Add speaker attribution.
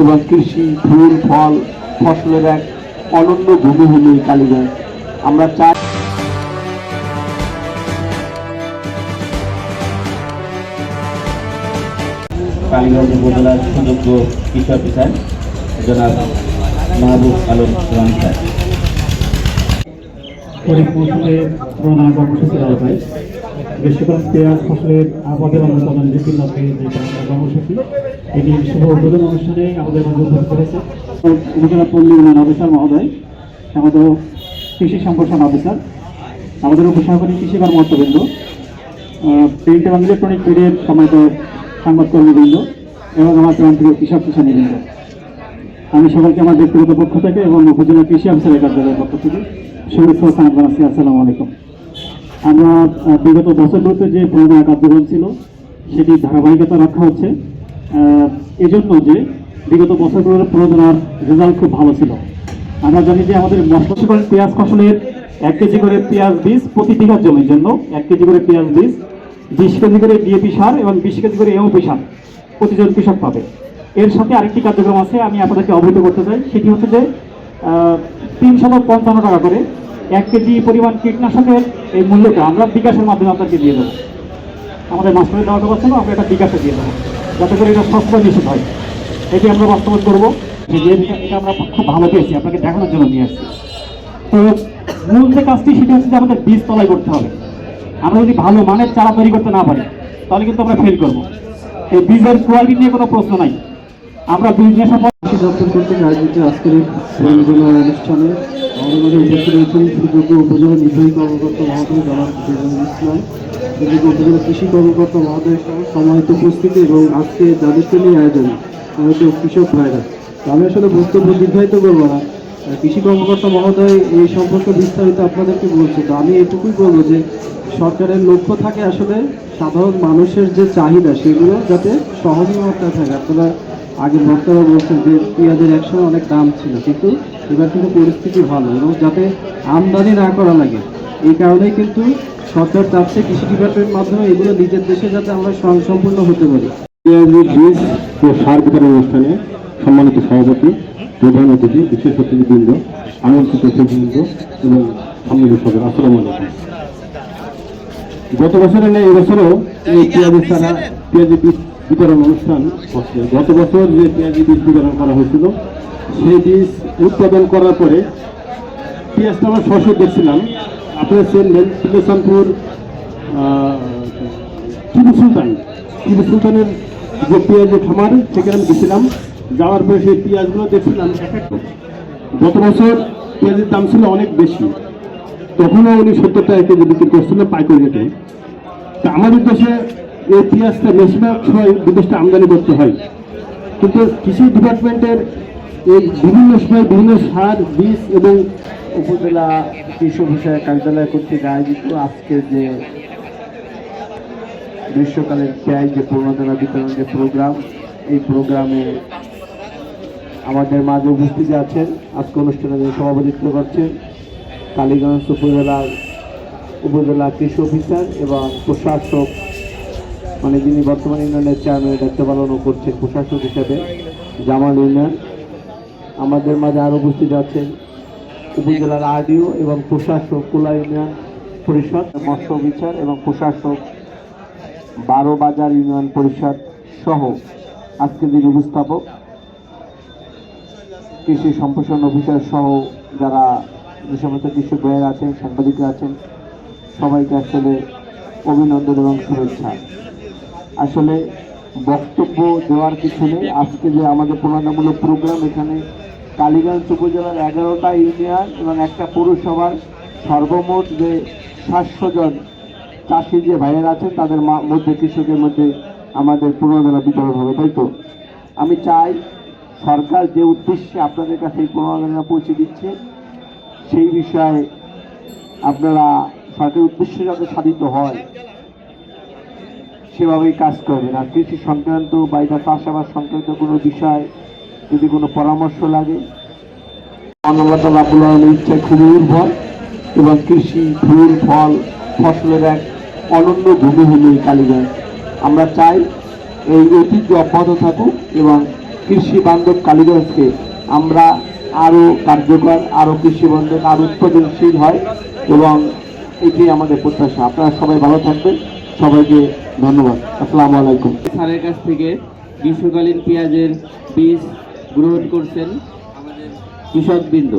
Speaker 1: এবং কৃষি, ফুল, ফল, ফসলের এক অনন্য ভূমি হল এই কালীগঞ্জ আমরা চাই
Speaker 2: কালীগঞ্জ উপজেলার সুযোগ্য কৃষি অফিসার জনাব মাহবুব আলম রহমান।
Speaker 3: পেঁয়াজ ফসলের যে কর্মসূচি এটি আমাদের আমাদের কৃষি আমাদের উপসহকারী কৃষি কর্মকর্তাবৃন্দ প্রিন্ট এবং ইলেকট্রনিক মিডিয়ার সম্মানিত সংবাদকর্মীবৃন্দ এবং আমার প্রান্তীয় কৃষক কিষানীবৃন্দ আমি সকলকে আমার ব্যক্তিগত পক্ষ থেকে এবং উপজেলা কৃষি অফিসারের কার্যালয়ের পক্ষ থেকে শুভেচ্ছা সালাম আসসালামু আলাইকুম। আমরা বিগত বছরগুলোতে যে প্রণোদনা কার্যক্রম ছিল, সেটি ধারাবাহিকতা রক্ষা হচ্ছে। এজন্য যে বিগত বছরগুলোর প্রণোদনার রেজাল্ট খুব ভালো ছিল। আমরা জানি যে আমাদের করে পেঁয়াজ ফসলের এক কেজি করে পেঁয়াজ বীজ প্রতি বিঘা জমির জন্য এক কেজি করে পেঁয়াজ বীজ, বিশ কেজি করে ডিএপি সার এবং বিশ কেজি করে এমওপি সার প্রতিজন কৃষক পাবে। এর সাথে আরেকটি কার্যক্রম আছে, আমি আপনাদেরকে অবহিত করতে চাই। সেটি হচ্ছে যে তিনশো পঞ্চান্ন টাকা করে এক কেজি পরিমাণ কীটনাশকের এই মূল্যটা আমরা বিকাশের মাধ্যমে আপনাকে দিয়ে দেবো। আমাদের মাস্টারের দেওয়াটা পাচ্ছে না আমরা এটা বিকাশে দিয়ে দেবো, যাতে করে এটা সস্তা নিশ্চিত হয়। এটি আমরা বাস্তবায়ন করব। এটা- আমরা খুব ভালো পেয়েছি, আপনাকে দেখানোর জন্য নিয়ে আসছি। তো মূল যে কাজটি, সেটি হচ্ছে যে আমাদের বীজ তলায় করতে হবে। আমরা যদি ভালো মানের চারা তৈরি করতে না পারি, তাহলে কিন্তু আমরা ফেল করব। এই বীজের কোয়ালিটি নিয়ে কোনো প্রশ্ন নাই। আমরা বীজ নিয়ে সম্পর্কে
Speaker 1: কৃষি দপ্তর কর্তৃক আয়োজিত আজকের অনুষ্ঠানে আমাদের মাঝে উপস্থিত রয়েছেন সুযোগ্য উপজেলা নির্বাহী কর্মকর্তা মহোদয় জনাব ইসলাম, সুযোগ্য উপজেলা কৃষি কর্মকর্তা মহোদয় সহ উপস্থিতি এবং আজকে যাদেরকে নিয়ে আয়োজন হয়তো কৃষক ভাইরা। আমি আসলে বক্তব্য দীর্ঘায়িত করব না। কৃষি কর্মকর্তা মহোদয় এই সম্পর্কে বিস্তারিত আপনাদেরকে বলছে। তো আমি এটুকুই বলব যে সরকারের লক্ষ্য থাকে আসলে সাধারণ মানুষের যে চাহিদা, সেগুলো যাতে মাত্রায় থাকে। আপনারা আগে বক্তারা বলছেন যে পেঁয়াজের একসময় অনেক দাম ছিল, কিন্তু এবার কিন্তু পরিস্থিতি ভালো এবং যাতে আমদানি না করা লাগে। এই কারণেই কিন্তু সরকার চাচ্ছে কৃষি ডিপার্টমেন্টের মাধ্যমে এগুলো নিজের দেশে যাতে আমরা স্বয়ংসম্পূর্ণ হতে পারি।
Speaker 3: পেঁয়াজের বীজ ও সার বিতরণ অনুষ্ঠানে সম্মানিত সভাপতি, প্রধান অতিথি, বিশেষ অতিথিবৃন্দ, আমন্ত্রিত অতিথিবৃন্দ এবং সম্মিলিত সদর আসসালামু আলাইকুম। গত বছরে নেই এবছরও এই পেঁয়াজের সারা পেঁয়াজের বীজ বিতরণ অনুষ্ঠান হচ্ছে গত বছর যে পেঁয়াজের বীজ বিতরণ করা হয়েছিল, সেই বীজ উৎপাদন করার পরে পেঁয়াজটা আমরা সরাসরি দেখছিলাম আপনারা শুনলেন সুলেশানপুর টিপু সুলতান টিপু সুলতানের যে পেঁয়াজের খামার, সেখানে আমি গেছিলাম। যাওয়ার পরে সেই পেঁয়াজগুলো দেখছিলাম। গত বছর পেঁয়াজের দাম ছিল অনেক বেশি। তখনও উনি সত্তর টাকা কেজি বিক্রি করছিলেন পাইকারি রেটে। তা আমাদের দেশে এই পেঁয়াজটা বেশিরভাগ সময় বিদেশটা আমদানি করতে হয়। কিন্তু কৃষি ডিপার্টমেন্টের এই বিভিন্ন সময় বিভিন্ন সার, বীজ এবং
Speaker 1: উপজেলা কৃষি অফিসার কার্যালয় কর্তৃক আয়োজিত আজকের যে গ্রীষ্মকালের পেঁয়াজ যে প্রণোদনা বিতরণ যে প্রোগ্রাম এই প্রোগ্রামে আমাদের মাঝে উপস্থিত আছেন। আজকে অনুষ্ঠানে সভাপতিত্ব করছেন কালীগঞ্জ উপজেলার উপজেলা কৃষি অফিসার এবং প্রশাসক মানে যিনি বর্তমানে ইউনিয়নের চেয়ারম্যানের দায়িত্ব পালনও করছেন প্রশাসক হিসেবে, জামাল ইউনিয়ন। আমাদের মাঝে আরও উপস্থিত আছেন উপজেলার আরডিও এবং প্রশাসক কোলা ইউনিয়ন পরিষদ, মৎস্য বিচার এবং প্রশাসক বারো বাজার ইউনিয়ন পরিষদ সহ আজকের দিন উপস্থাপক, কৃষি সম্প্রসারণ অফিসার সহ যারা যে সমস্ত কৃষক ভাইয়েরা আছেন, সাংবাদিকরা আছেন, সবাইকে আসলে অভিনন্দন এবং শুভেচ্ছা। আসলে বক্তব্য দেওয়ার কিছু নেই আজকে যে আমাদের প্রণামূলক প্রোগ্রাম, এখানে কালীগঞ্জ উপজেলার এগারোটা ইউনিয়ন এবং একটা পৌরসভার সর্বমোট যে সাতশো জন চাষি যে ভাইয়েরা আছেন, তাদের মধ্যে কৃষকের মধ্যে আমাদের প্রণোদনা বিতরণ হবে, তাই তো? আমি চাই সরকার যে উদ্দেশ্যে আপনাদের কাছে এই প্রণোদনা পৌঁছে দিচ্ছে, সেই বিষয়ে আপনারা সরকারের উদ্দেশ্য যাতে সাধিত হয়। সেভাবেই কাজ করবেন আর কৃষি সংক্রান্ত বা এটা চাষাবাদ সংক্রান্ত কোনো বিষয় যদি কোনো পরামর্শ লাগে আল্লাহ তালা আবুল্লাহ ইচ্ছায় খুবই উর্বর এবং কৃষি, ফুল, ফল, ফসলের এক অনন্য ভূমি হল এই কালীগঞ্জ। আমরা চাই এই ঐতিহ্য অব্যাহত থাকুক এবং কৃষি বান্ধব কালীগঞ্জকে আমরা আরও কার্যকর, আরও কৃষি বান্ধব, আরও উৎপাদনশীল হয় এবং এটি আমাদের প্রত্যাশা। আপনারা সবাই ভালো থাকবেন। সবাইকে ধন্যবাদ। আসসালামু আলাইকুম।
Speaker 2: স্যারের কাছ থেকে গ্রীষ্মকালীন পেঁয়াজের বীজ গ্রহণ করছেন আমাদের কৃষকবৃন্দ।